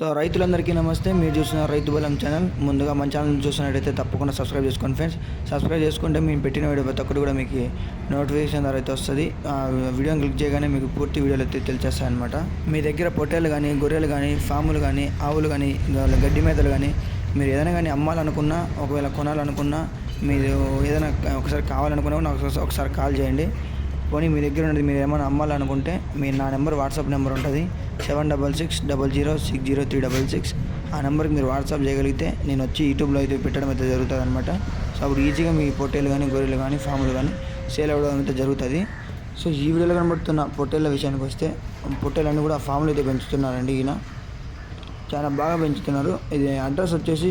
So రైతులందరికీ నమస్తే. మీరు చూస్తున్న రైతు బలం ఛానల్. ముందుగా మన ఛానల్ చూసినట్టయితే తప్పకుండా సబ్స్క్రైబ్ చేసుకోండి ఫ్రెండ్స్. సబ్స్క్రైబ్ చేసుకుంటే మేము పెట్టిన వీడియో ప్రతి ఒక్కటి కూడా మీకు నోటిఫికేషన్ ద్వారా అయితే వస్తుంది. ఆ వీడియోని క్లిక్ చేయగానే మీకు పూర్తి వీడియోలు అయితే తెలిచేస్తాయి అనమాట మీ దగ్గర పొట్టేలు కానీ గొర్రెలు కానీ ఫాములు కానీ ఆవులు కానీ గడ్డి మేతలు కానీ మీరు ఏదైనా కానీ అమ్మాలనుకున్నా ఒకవేళ కొనాలనుకున్నా మీరు ఏదైనా ఒకసారి కావాలనుకున్నా కూడా ఒకసారి- ఒకసారి కాల్ చేయండి. పోనీ మీ దగ్గర ఉన్నది మీరు ఏమైనా అమ్మాలనుకుంటే మీరు నా నెంబర్ వాట్సాప్ నెంబర్ ఉంటుంది. Seven double six double zero six zero three double six. ఆ నెంబర్కి మీరు వాట్సాప్ చేయగలిగితే నేను వచ్చి యూట్యూబ్లో అయితే పెట్టడం అయితే జరుగుతుంది అనమాట సో అప్పుడు ఈజీగా మీ పొట్టేలు కానీ గొర్రెలు కానీ ఫామ్లు కానీ సేల్ అవ్వడం అయితే జరుగుతుంది. సో ఈ వీడియోలో కనబడుతున్న పొట్టేళ్ళ విషయానికి వస్తే పొట్టేలన్నీ కూడా ఫామ్లు అయితే పెంచుతున్నారండి ఈయన. చాలా బాగా పెంచుతున్నారు. ఇది అడ్రస్ వచ్చేసి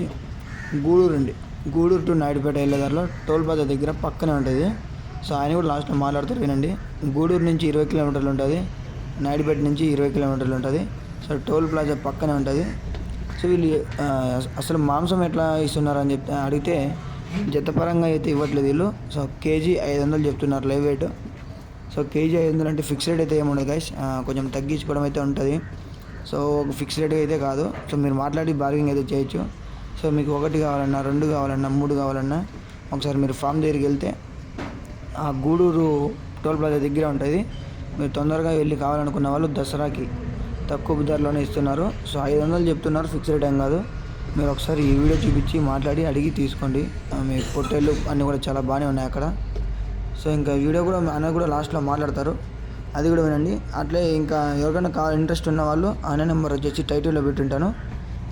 గూడూరు అండి గూడూరు టు నాయుడుపేట వెళ్ళేదారిలో టోల్ ప్లాజా దగ్గర పక్కనే ఉంటుంది. సో ఆయన కూడా లాస్ట్లో మాట్లాడుతారు వినండి. గూడూరు నుంచి ఇరవై కిలోమీటర్లు ఉంటుంది. నాయుడుపేట నుంచి ఇరవై కిలోమీటర్లు ఉంటుంది. సో టోల్ ప్లాజా పక్కనే ఉంటుంది. సో వీళ్ళు అసలు మాంసం ఎట్లా ఇస్తున్నారు అని చెప్తే అడిగితే జతపరంగా అయితే ఇవ్వట్లేదు వీళ్ళు. సో కేజీ ఐదు వందలు చెప్తున్నారు లైవ్ వెయిట్. సో కేజీ ఐదు వందలు అంటే ఫిక్స్ రేట్ అయితే ఏముండదు గైస్ కొంచెం తగ్గించుకోవడం అయితే ఉంటుంది. సో ఒక ఫిక్స్ రేట్ అయితే కాదు. సో మీరు మాట్లాడి బార్గింగ్ అయితే చేయొచ్చు. సో మీకు ఒకటి కావాలన్నా రెండు కావాలన్నా మూడు కావాలన్నా ఒకసారి మీరు ఫామ్ దగ్గరికి వెళ్తే ఆ గూడూరు టోల్ ప్లాజా దగ్గర ఉంటుంది. మీరు తొందరగా వెళ్ళి కావాలనుకున్న వాళ్ళు దసరాకి తక్కువ ధరలోనే ఇస్తున్నారు. సో ఐదు వందలు చెప్తున్నారు. ఫిక్స్ రేట్ ఏం కాదు. మీరు ఒకసారి ఈ వీడియో చూపించి మాట్లాడి అడిగి తీసుకోండి. మీ పొట్టేళ్ళు అన్నీ కూడా చాలా బాగానే ఉన్నాయి అక్కడ. సో ఇంకా వీడియో కూడా అన్న కూడా లాస్ట్లో మాట్లాడతారు. అది కూడా వినండి. అట్లే ఇంకా ఎవరికైనా కావాలి ఇంట్రెస్ట్ ఉన్న వాళ్ళు అన్న నెంబర్ వచ్చేసి టైటిల్లో పెట్టుంటాను.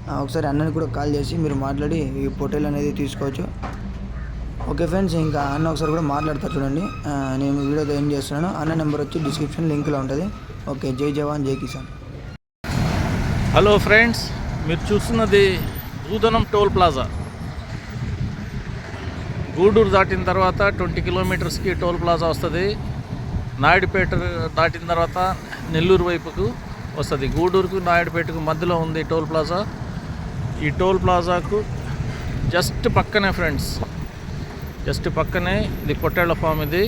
ఆ, ఒకసారి అన్నని కూడా కాల్ చేసి మీరు మాట్లాడి ఈ పొట్టేలు అనేది తీసుకోవచ్చు. ఓకే ఫ్రెండ్స్ ఇంకా అన్న ఒకసారి కూడా మాట్లాడతారు చూడండి. నేను వీడియోతో ఏం చేస్తున్నాను. అన్న నెంబర్ వచ్చి డిస్క్రిప్షన్ లింక్లో ఉంటుంది. ఓకే జై జవాన్ జై కిసాన్. హలో ఫ్రెండ్స్ మీరు చూస్తున్నది భూదనం టోల్ ప్లాజా. గూడూరు దాటిన తర్వాత ట్వంటీ కిలోమీటర్స్కి టోల్ ప్లాజా వస్తుంది. నాయుడుపేట దాటిన తర్వాత నెల్లూరు వైపుకు వస్తుంది. గూడూరుకు నాయుడుపేటకు మధ్యలో ఉంది టోల్ ప్లాజా. ఈ టోల్ ప్లాజాకు జస్ట్ పక్కనే ఫ్రెండ్స్ జస్ట్ పక్కనే ఇది కొట్టేళ్ళ ఫామ్ ఇది.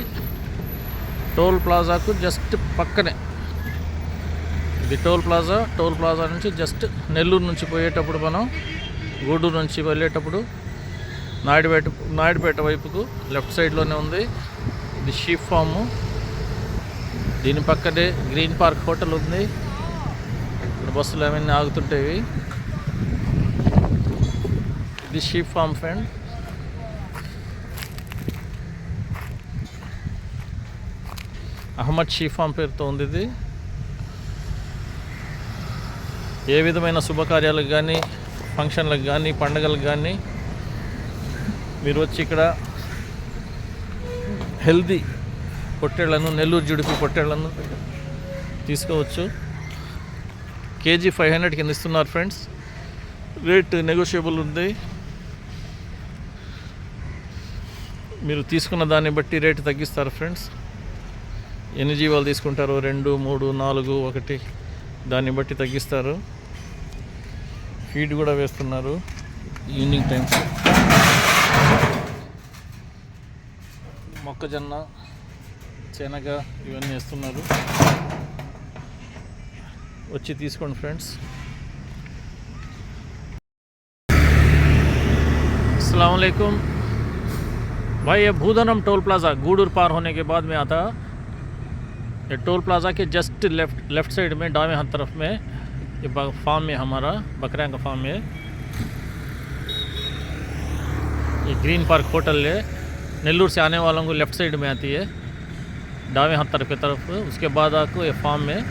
టోల్ ప్లాజాకు జస్ట్ పక్కనే. ఇది టోల్ ప్లాజా టోల్ ప్లాజా నుంచి జస్ట్ నెల్లూరు నుంచి పోయేటప్పుడు మనం గూడూరు నుంచి వెళ్ళేటప్పుడు నాయుడుపేట నాయుడుపేట వైపుకు లెఫ్ట్ సైడ్లోనే ఉంది. ఇది షీప్ ఫాము. దీని పక్కనే గ్రీన్ పార్క్ హోటల్ ఉంది. ఇక్కడ బస్సులు అవన్నీ ఆగుతుంటేవి. ఇది sheep farm friend. Ahmed sheep farm farm పేరుతో ఉంది ఇది. ఏ విధమైన శుభకార్యాలకు కానీ ఫంక్షన్లకు కానీ పండగలకు కానీ మీరు వచ్చి ఇక్కడ హెల్దీ పొట్టేళ్ళను నెల్లూరు జుడిపి పొట్టేళ్ళను తీసుకోవచ్చు. కేజీ ఫైవ్ హండ్రెడ్ కింద ఇస్తున్నారు ఫ్రెండ్స్. రేట్ నెగోషియబుల్ ఉంది. మీరు తీసుకున్న దాన్ని బట్టి రేటు తగ్గిస్తారు ఫ్రెండ్స్. ఎన్ని జీవాలు తీసుకుంటారో రెండు మూడు నాలుగు ఒకటి దాన్ని బట్టి తగ్గిస్తారు ఫీడ్ కూడా వేస్తున్నారు ఈవినింగ్ టైమ్స్ మొక్కజొన్న శనగ ఇవన్నీ వేస్తున్నారు వచ్చి తీసుకోండి ఫ్రెండ్స్ अलैक्म भाई ये भूधनम टोल प्लाज़ा गूडूर पार होने के बाद में आता ये टोल प्लाज़ा के जस्ट लेफ़्ट लेफ़्ट साइड में, डावे हाथ तरफ़ में, ये फार्म है हमारा बकरियाँ का फार्म है। ये ग्रीन पार्क होटल है। नेल्लूर से आने वालों को लेफ़्ट साइड में आती है, डावे हाथ तरफ़ की तरफ़। उसके बाद आपको ये फार्म में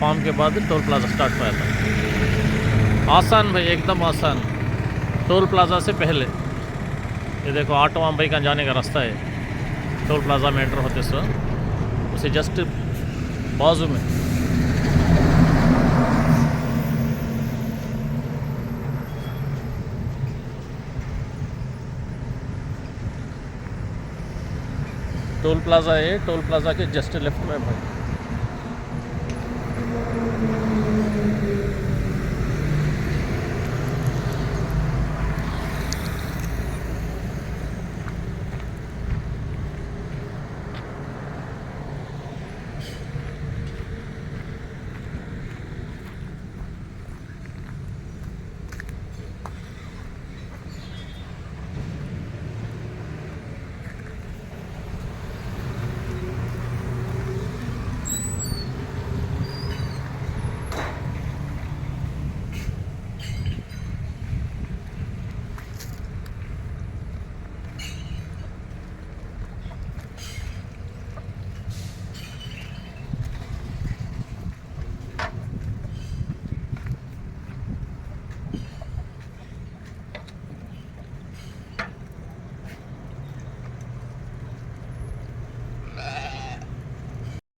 फार्म के बाद टोल प्लाज़ा स्टार्ट हुआ था। आसान भाई, एकदम आसान। टोल प्लाज़ा से पहले। ये देखो ऑटो अंबई का जाने का रास्ता है। टोल प्लाज़ा में एंटर होते सो जस्ट बाजू में। टोल प्लाज़ा है टोल प्लाज़ा के जस्ट लेफ़्ट में भाई।